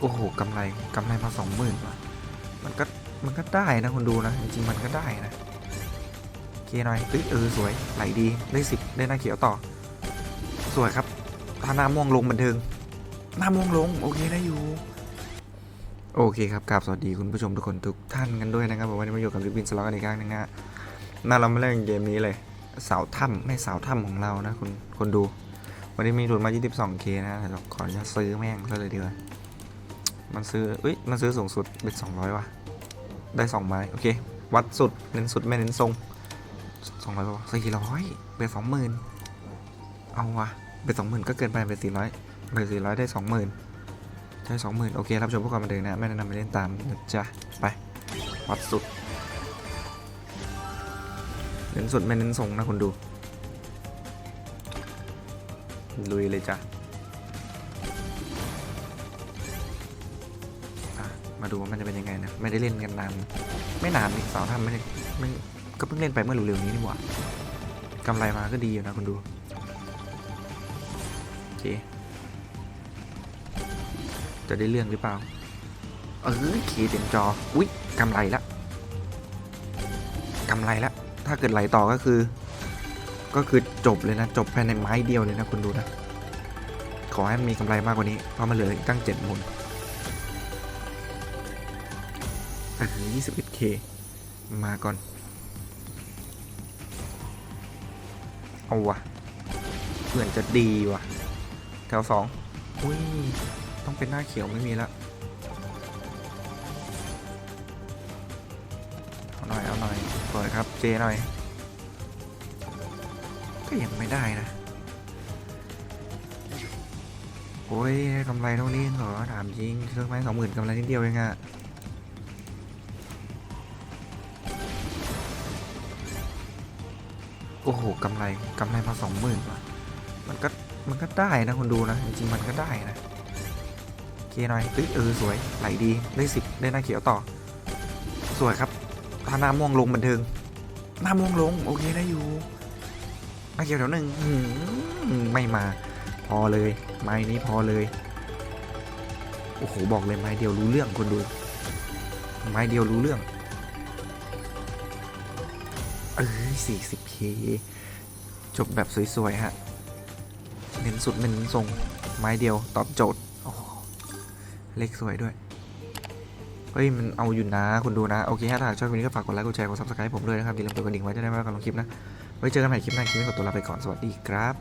โอ้โหกำไรกำไรมาสองหมื่นว่ะมันก็มันก็ได้นะคนดูนะ จริงๆมันก็ได้นะเคหน่อยเอ้ยเออสวยไหลดีได้สิบได้หน้าเขียวต่อ สวยครับถ้าหน้าม่วงลงบันเทิง หน้าม่วงลง โอเคได้อยู่ โอเคครับกราบสวัสดีคุณผู้ชมทุกคนทุกท่านกันด้วยนะครับผมวันนี้มาอยู่กับลิปปินสล็อตกันอีกครั้งนึงนะฮะน่าเรามาเล่นเกมนี้เลย สาวถ้ำไม่สาวถ้ำของเรานะคุณคนดู วันนี้มีทุนมา 22k นะขออนุญาตซื้อแม่งซะเลยดีกว่า มันซื้อเอ้ย มันซื้อสูงสุดเป็น200ว่ะ ได้สองไม้ โอเค วัดสุด เน้นสุดไม่เน้นทรง200ป่ะสี่ร้อยเป็นสองหมื่นเอาวะเป็นสองหมื่นก็เกินไปเป็นสี่ร้อยเป็นสี่ร้อยได้สองหมื่นใช่สองหมื่นโอเค รับชมพวกความบันเทิงนะ ไม่แนะนำไปเล่นตามนะจ๊ะ ไป วัดสุด เน้นสุดไม่เน้นทรงนะคุณดู ลุยเลยจ้ะ มาดูว่ามันจะเป็นยังไงนะ ไม่ได้เล่นกันนาน ไม่นานนี่สาวทำไม่ได้ไม่ก็เพิ่งเล่นไปเมื่อเร็วๆนี้นี่หว่ากำไรมาก็ดีอยู่นะคุณดูโอเคจะได้เรื่องหรือเปล่า เออขีเต็มจอ อุ๊ยกำไรละกำไรละถ้าเกิดไหลต่อก็คือ ก็คือจบเลยนะ จบภายในไม้เดียวเลยนะคุณดูนะ ขอให้มีกำไรมากกว่านี้ เพราะมันเหลืออีกตั้งเจ็ดหมุน ออ 21k มาก่อน เอาวะเหมือนจะดีว่ะแถวสองอุ้ย ต้องเป็นหน้าเขียวไม่มีละเอาหน่อย เอาหน่อย เปิดครับ เจหน่อย ก็ยังไม่ได้นะ โอ้ยกำไรเท่านี้เหรอ ถามจริงซื้อไม้สองหมื่นกำไรนิดเดียวเองอะ อ้โหกำไรกำไรมาสองหมื่นว่ะมันก็มันก็ได้นะคุณดูนะจริงๆมันก็ได้นะโอเคหน่อยเอ้ยเออสวยไหลดีได้สิบได้หน้าเขียวต่อ สวยครับถ้าหน้าม่วงลงบันเทิงหน้าม่วงลงโอเคได้อยู่หน้าเขียวแถวหนึ่งไม่มา พอเลย ไม้นี้พอเลยโอ้โหบอกเลยไม้เดียวรู้เรื่องคนดู ไม้เดียวรู้เรื่อง เอ้ย 40k จบแบบสวยๆฮะ เน้นสุดเน้นทรงไม้เดียวตอบโจทย์โอ้เลขสวยด้วย เฮ้ย มันเอาอยู่นะคุณดูนะ โอเค ถ้าหากชอบคลิปนี้ก็ฝากกดไลค์กดแชร์กดซับสไครต์ผมด้วยนะครับอย่าลืมกดกระดิ่งไว้จะได้ไม่พลาดการลงคลิปนะ ไว้เจอกันใหม่คลิปหน้าคลิปนี้ขอตัวลาไปก่อนสวัสดีครับ